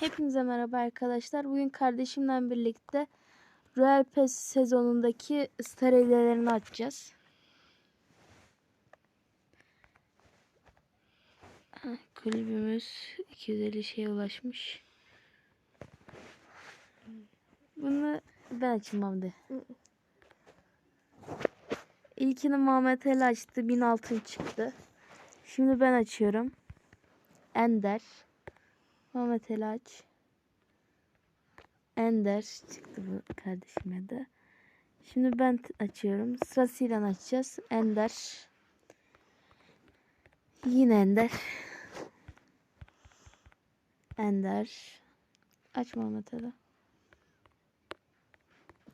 Hepinize merhaba arkadaşlar. Bugün kardeşimle birlikte Royal Pass sezonundaki star hediyelerini açacağız. Heh, Kulübümüz 250 şeye ulaşmış. Bunu ben açmam de. İlkini Muhammed Ali açtı. 1000 altın çıktı. Şimdi ben açıyorum. Ender. Muhammed Ali aç. Ender çıktı bu kardeşime de. Şimdi ben açıyorum. Sırasıyla açacağız. Ender. Yine Ender. Ender. Aç Muhammed Ali.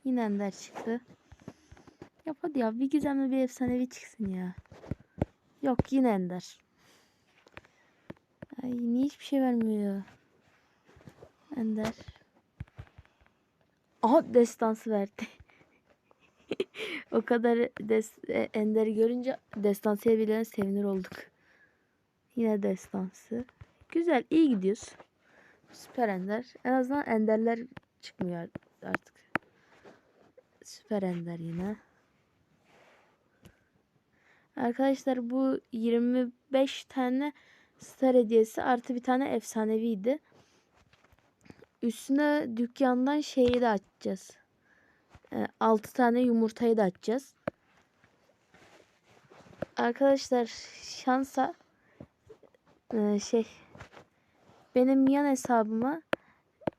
Yine Ender çıktı. Yap hadi ya bir gizemli bir efsanevi çıksın ya. Yok yine Ender. Ay niye hiçbir şey vermiyor? Ender. Aha destansı verdi. o kadar des e, Ender'i görünce destansıya bile sevinir olduk. Yine destansı. Güzel iyi gidiyoruz. Süper Ender. En azından Ender'ler çıkmıyor artık. Süper Ender yine. Arkadaşlar bu 25 tane star hediyesi artı bir tane efsaneviydi. Üstüne dükkandan şeyi de açacağız. 6 tane yumurtayı da açacağız. Arkadaşlar şansa e, şey benim yan hesabıma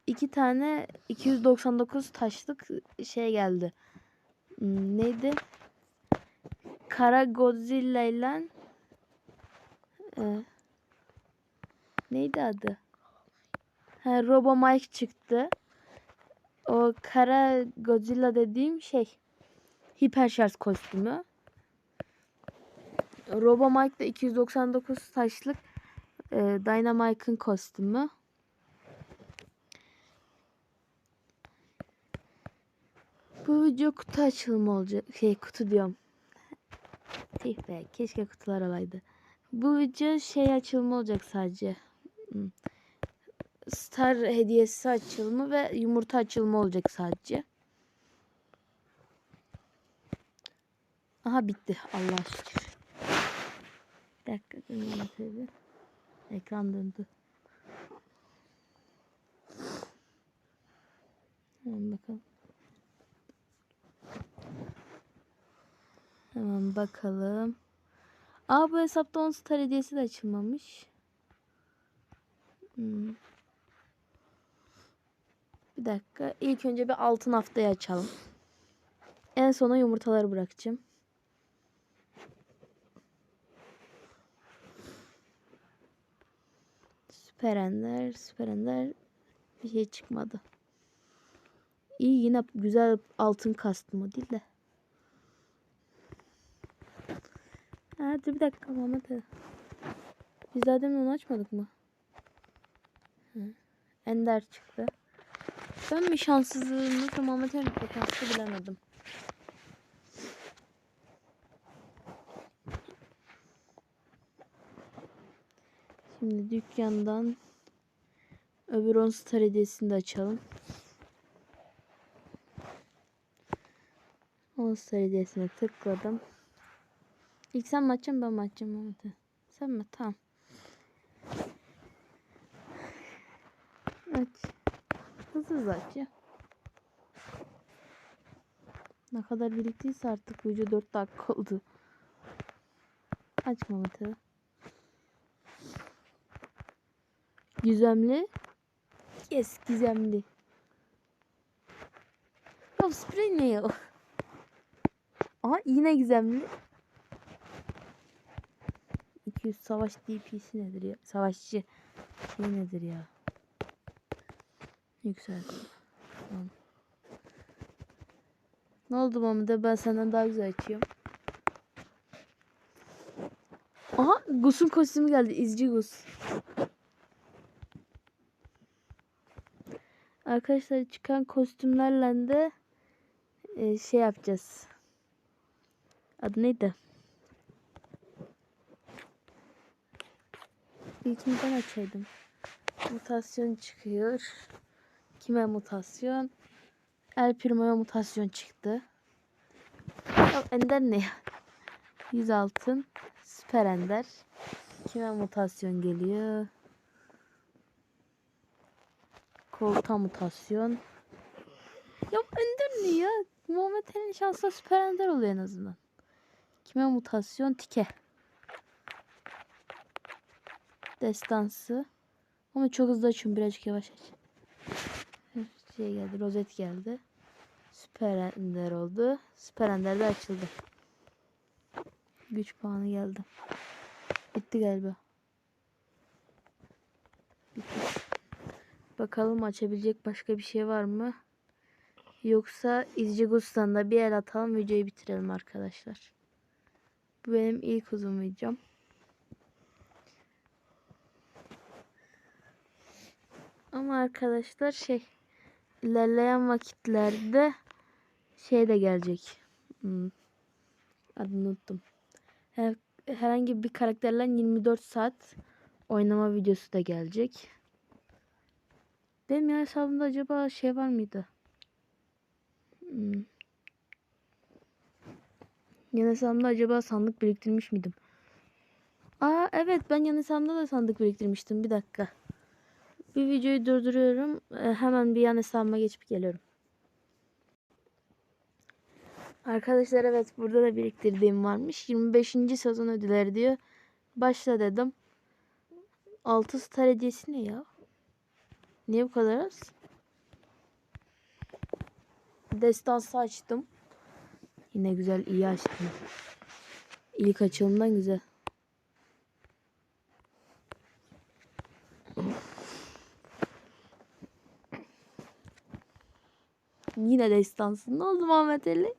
iki tane 299 taşlık şey geldi. Hmm, Neydi? Kara Godzilla ile e, neydi adı? Ha, Robo Mike çıktı. O kara Godzilla dediğim şey hiper şarj kostümü. Robo Mike de 299 taşlık e, Dynamite'ın kostümü. Bu video kutu açılımı olacak. Şey kutu diyorum. Tüh be keşke kutular olaydı. Bu video şey açılımı olacak sadece. Hmm. Star hediyesi açılımı ve yumurta açılımı olacak sadece. Aha bitti. Allah şükür. Bir dakika. tabii. Ekran döndü. Hemen bakalım. Hemen bakalım. Aa bu hesapta 10 star hediyesi de açılmamış. Hmm. Bir dakika. İlk önce bir altın haftayı açalım. En sona yumurtaları bırakacağım. Süper Ender, Süper Ender bir şey çıkmadı. İyi yine güzel altın kastım o değil de. Hadi bir dakika Mehmet. Biz zaten onu açmadık mı? Ender çıktı. Ben mi şanssızlığımı Mehmet Ali şanslı bilemedim. Şimdi dükkandan öbür 10 star hediyesini de açalım. 10 star hediyesine tıkladım. İlk sen mi açacaksın ben mi açacağım? Sen mi? Tamam. Aç. Hızlı aç. Ne kadar biriktiyse artık video 4 dakika oldu. Aç Mehmet'e. Gizemli. Yes gizemli. Ya sprey ne ya? Aha yine gizemli. 200 savaş DP'si nedir ya? Savaşçı şey nedir ya? Yüksel. Tamam. Ne oldu Mahmut'a? Ben senden daha güzel açıyorum. Aha Gus'un kostümü geldi. İzci Gus. Arkadaşlar çıkan kostümlerle de e, şey yapacağız. Adı neydi? İlkini ben açaydım. Mutasyon çıkıyor. Kime mutasyon? El Primo'ya mutasyon çıktı. Ya Ender ne ya? 100 altın. Süper Ender. Kime mutasyon geliyor? Kolta mutasyon. Ya Ender ne ya? Muhammed Ali'nin şansla Süper Ender oluyor en azından. Kime mutasyon? Tike. Destansı. Ama çok hızlı açıyorum. Birazcık yavaş aç. Şey geldi. Rozet geldi. Süper Ender oldu. Süper Ender de açıldı. Güç puanı geldi. Bitti galiba. Bitti. Bakalım açabilecek başka bir şey var mı? Yoksa İzci Gustan'da bir el atalım videoyu bitirelim arkadaşlar. Bu benim ilk uzun videom. Ama arkadaşlar şey ilerleyen vakitlerde şey de gelecek. Hmm. Adını unuttum. Her, herhangi bir karakterle 24 saat oynama videosu da gelecek. Benim ya hesabımda acaba şey var mıydı? Hmm. Yan hesabımda acaba sandık biriktirmiş miydim? Aa evet ben yan hesabımda da sandık biriktirmiştim. Bir dakika. Bir videoyu durduruyorum. Ee, hemen bir yan hesabıma geçip geliyorum. Arkadaşlar evet burada da biriktirdiğim varmış. 25. sezon ödülleri diyor. Başla dedim. 6 star hediyesi ne ya? Niye bu kadar az? Destansı açtım. Yine güzel iyi açtım. İlk açılımdan güzel. Yine destansı. Ne oldu Muhammed Ali?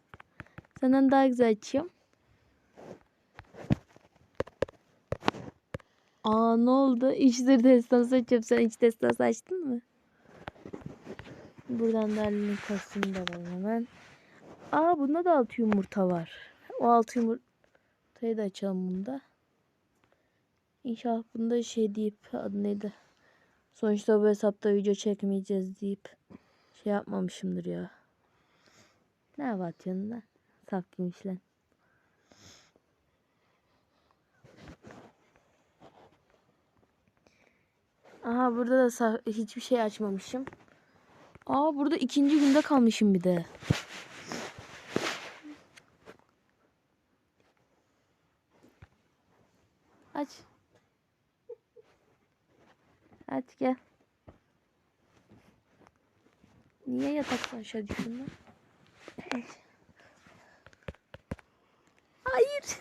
Senden daha güzel açıyorum. Aa ne oldu? İçtir destansı açıyorum. Sen hiç destansı açtın mı? Buradan da Ali'nin kostümü de alalım hemen. Aa bunda da altı yumurta var. O altı yumurtayı da açalım bunda. İnşallah bunda şey deyip adı neydi? Sonuçta bu hesapta video çekmeyeceğiz deyip şey yapmamışımdır ya. Ne atıyorsun lan? Saf giymiş lan. Aha burada da hiçbir şey açmamışım. Aa burada ikinci günde kalmışım bir de. Aç. Aç gel. Niye yataktan aşağı? Aç. Hayır.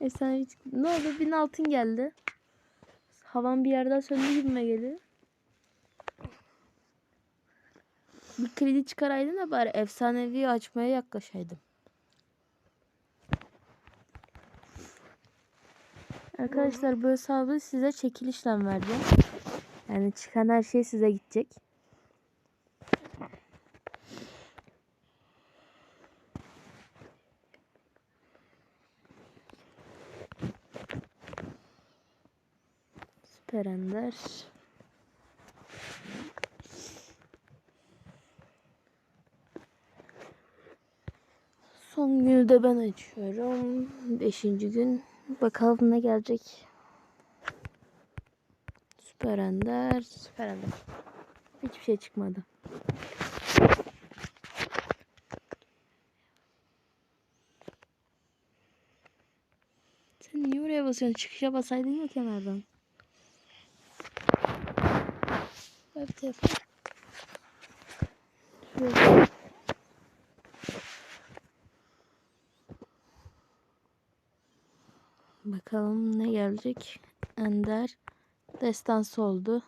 Efsane bir. Ne oldu? Bin altın geldi. Havan bir yerden söndü gibime geliyor. Bir kredi çıkaraydın da bari efsanevi açmaya yaklaşaydım. Arkadaşlar bu hesabı size çekilişle vereceğim. Yani çıkan her şey size gidecek. Süper Ender. Son günü de ben açıyorum. Beşinci gün. Bakalım ne gelecek. Süper Ender. Süper Ender. Hiçbir şey çıkmadı. Sen niye oraya basıyorsun? Çıkışa basaydın ya kenardan. Telefon. Şöyle. Bakalım ne gelecek. Ender destansı oldu.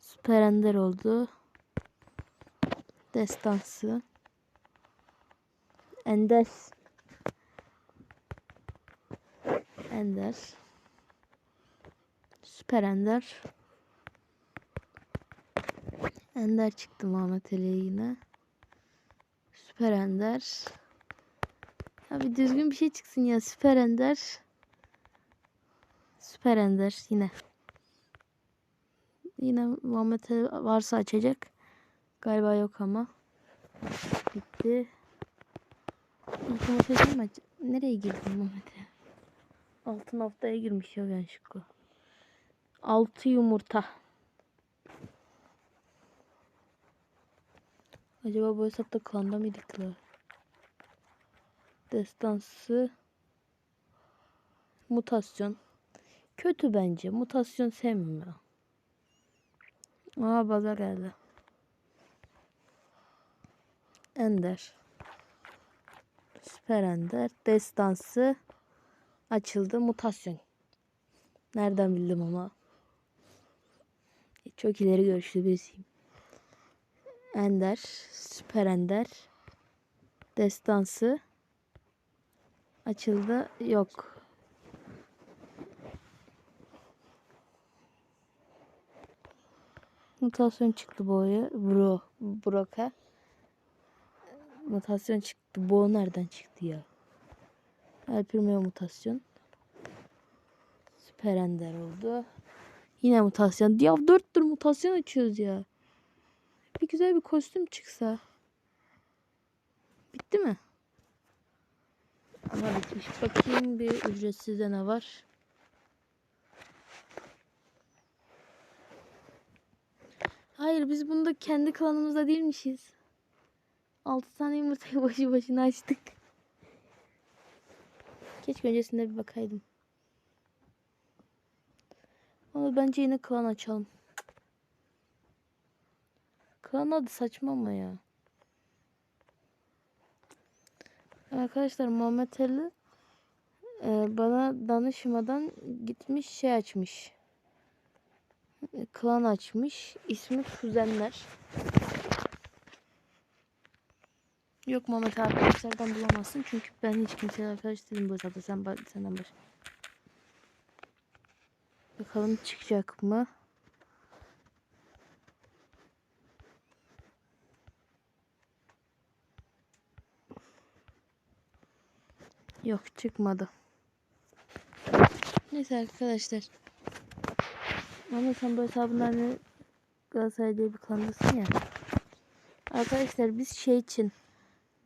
Süper Ender oldu. Destansı. Ender. Ender. Süper Ender. Ender çıktı Muhammed Ali'ye yine. Süper Ender. Ya düzgün bir şey çıksın ya. Süper Ender. Süper Ender yine. Yine Muhammed Ali varsa açacak. Galiba yok ama. Bitti. Muhammed Ali mi Nereye girdi Muhammed Ali? Altın haftaya girmiş ya ben şıkkı. 6 yumurta. Acaba bu hesapta klanda mıydık klan? Destansı mutasyon. Kötü bence. Mutasyon sevmiyorum. Aa baza geldi. Ender. Süper Ender. Destansı açıldı. Mutasyon. Nereden bildim ama? Çok ileri görüşlü birisiyim. Ender. Süper Ender. Destansı. Açıldı. Yok. Mutasyon çıktı boya. Bro. Broka. Mutasyon çıktı. Bo nereden çıktı ya? El mutasyon. Süper Ender oldu. Yine mutasyon. Ya dört tür mutasyon açıyoruz ya. Bir güzel bir kostüm çıksa. Bitti mi? Ama bitmiş. Bakayım bir ücretsizde ne var. Hayır biz bunda kendi klanımızda değilmişiz. 6 tane yumurtayı başı başına açtık. Keşke öncesinde bir bakaydım. Ama bence yine klan açalım. Klan adı saçma ama ya. Arkadaşlar Muhammed Ali e, bana danışmadan gitmiş şey açmış. Klan açmış. İsmi Kuzenler. Yok Muhammed arkadaşlardan bulamazsın. Çünkü ben hiç kimseyle arkadaş değilim bu hesapta. Sen, senden baş. Bakalım çıkacak mı? Yok çıkmadı. Neyse arkadaşlar. Ama sen bu hesabından ne Galatasaray bir klandasın ya. Arkadaşlar biz şey için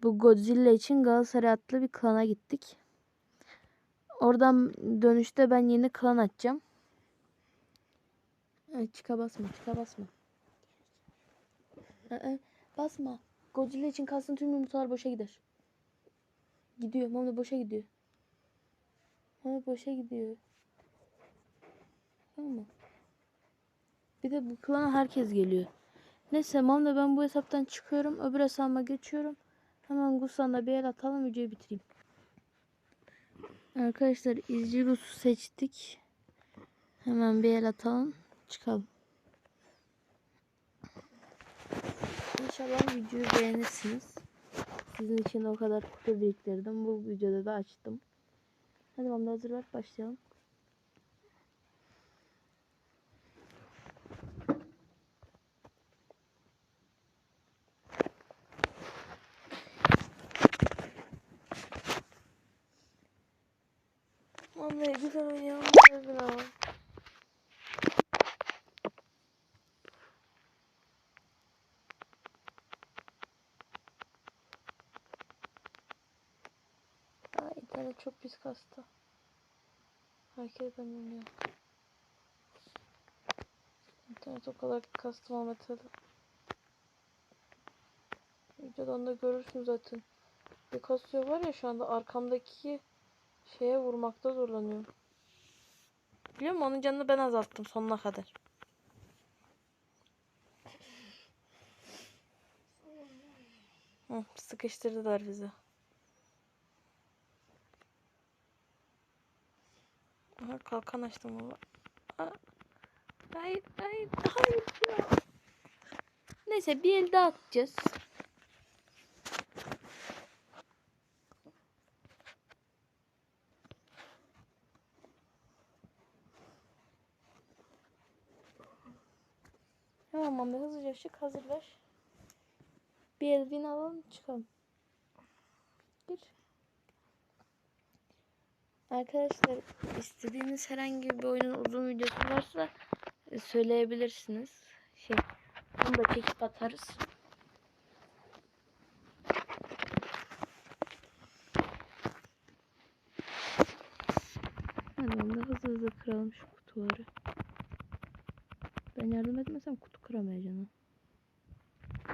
bu Godzilla için Galatasaray adlı bir klana gittik. Oradan dönüşte ben yeni klan açacağım. Çıka basma çıka basma. Aa, basma. Godzilla için kalsın tüm yumurtalar boşa gider. Gidiyor. Mama boşa gidiyor. Mama boşa gidiyor. Tamam mı? Bir de bu klana herkes geliyor. Neyse Mamda ben bu hesaptan çıkıyorum. Öbür hesabıma geçiyorum. Hemen Gusan'da bir el atalım videoyu bitireyim. Arkadaşlar izci Gus'u seçtik. Hemen bir el atalım. Çıkalım. İnşallah videoyu beğenirsiniz. Sizin için o kadar kutu biriktirdim. Bu videoda da açtım. Hadi Mamda hazır ver başlayalım. Vallahi güzel oynayalım. Güzel Aa, internet çok pis kastı. Herkes ben oynuyor. İnternet o kadar kastı Muhammed Ali. Videodan da görürsün zaten. Bir kasıyor var ya şu anda arkamdaki şeye vurmakta zorlanıyorum. Biliyor musun? Onun canını ben azalttım sonuna kadar. Hı, sıkıştırdılar bizi. Aha, kalkan açtım valla. Hayır, hayır, hayır ya. Neyse bir el daha atacağız. Tamam be hızlıca çık hazır. Bir elvin alalım çıkalım. Gir. Arkadaşlar istediğiniz herhangi bir oyunun uzun videosu varsa e, söyleyebilirsiniz. Şey, onu da çekip atarız. Onu da hızlı hızlı kıralım şu kutuları. Ben yardım etmesem kutu kıramayacağım.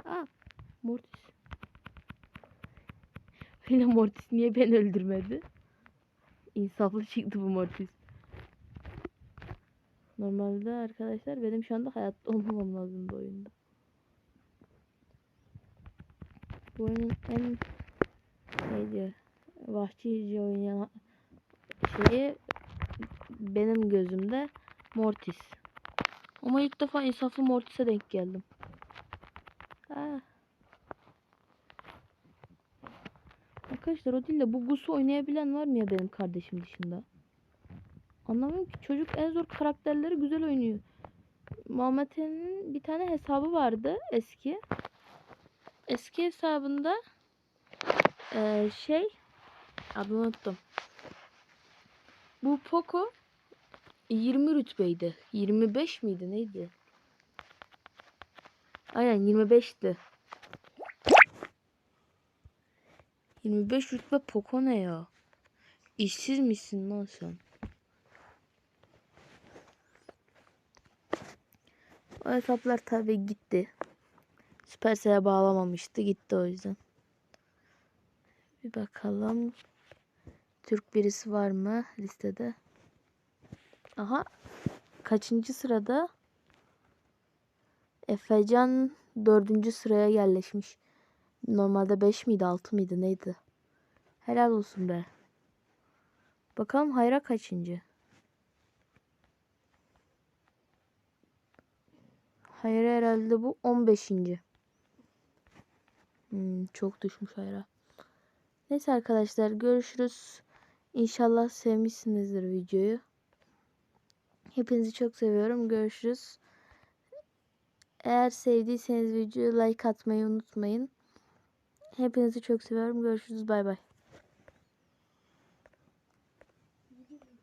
Aa, Mortis. Öyle Mortis niye beni öldürmedi? İnsaflı çıktı bu Mortis. Normalde arkadaşlar benim şu anda hayatta olmamam lazım bu oyunda. Bu oyunun en neydi? Vahşice oynayan şeyi benim gözümde Mortis. Ama ilk defa insaflı Mortis'e denk geldim. Ah. Arkadaşlar o değil de bu Gus'u oynayabilen var mı ya benim kardeşim dışında? Anlamıyorum ki çocuk en zor karakterleri güzel oynuyor. Muhammed'in bir tane hesabı vardı eski. Eski hesabında eee, şey adını unuttum. Bu Poco 20 rütbeydi. 25 miydi neydi? Aynen 25'ti. 25 rütbe Poco ne ya? İşsiz misin lan sen? O hesaplar tabi gitti. Supercell'e bağlamamıştı. Gitti o yüzden. Bir bakalım. Türk birisi var mı listede? Aha. Kaçıncı sırada? Efecan dördüncü sıraya yerleşmiş. Normalde 5 miydi 6 mıydı neydi? Helal olsun be. Bakalım Hayra kaçıncı? Hayra herhalde bu 15. Hmm, çok düşmüş Hayra. Neyse arkadaşlar görüşürüz. İnşallah sevmişsinizdir videoyu. Hepinizi çok seviyorum. Görüşürüz. Eğer sevdiyseniz videoya like atmayı unutmayın. Hepinizi çok seviyorum. Görüşürüz. Bay bay.